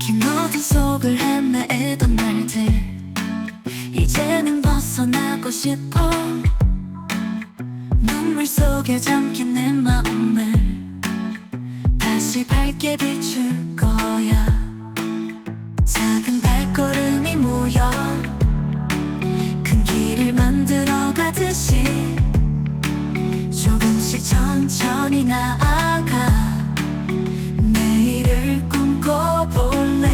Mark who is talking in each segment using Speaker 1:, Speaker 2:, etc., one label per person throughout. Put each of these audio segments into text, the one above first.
Speaker 1: 긴 어둠 속을 헤매던 날들 이제는 벗어나고 싶어. 눈물 속에 잠긴 내 마음을 다시 밝게 비출 거야. 작은 발걸음이 모여 큰 길을 만들어 가듯이 나아가 내일을 꿈꿔볼래.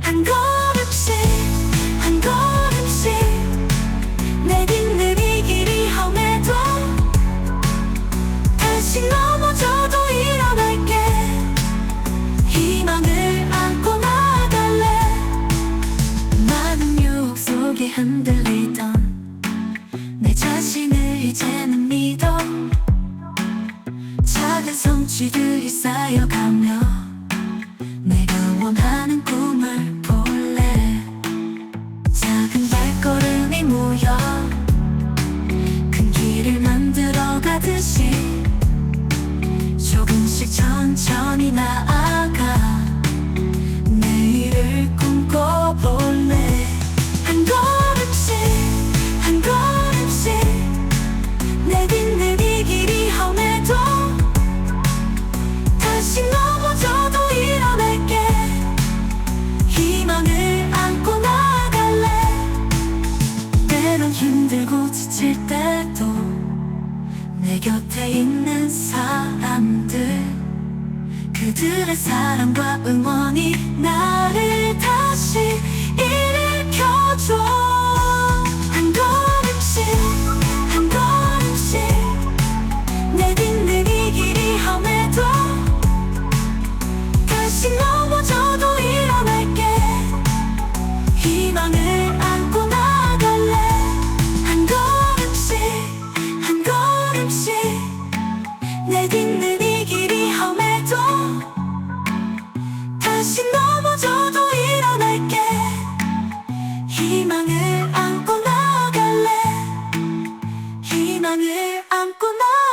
Speaker 1: 한 걸음씩 한 걸음씩 내딛는 이 길이 험해도 다시 넘어져도 일어날게. 희망을 안고 나갈래. 많은 유혹 속에 흔들리던 성취들이 쌓여가며 때론 힘들고 지칠 때도 내 곁에 있는 사람들. 그들의 사랑과 응원이 나 내 안고 나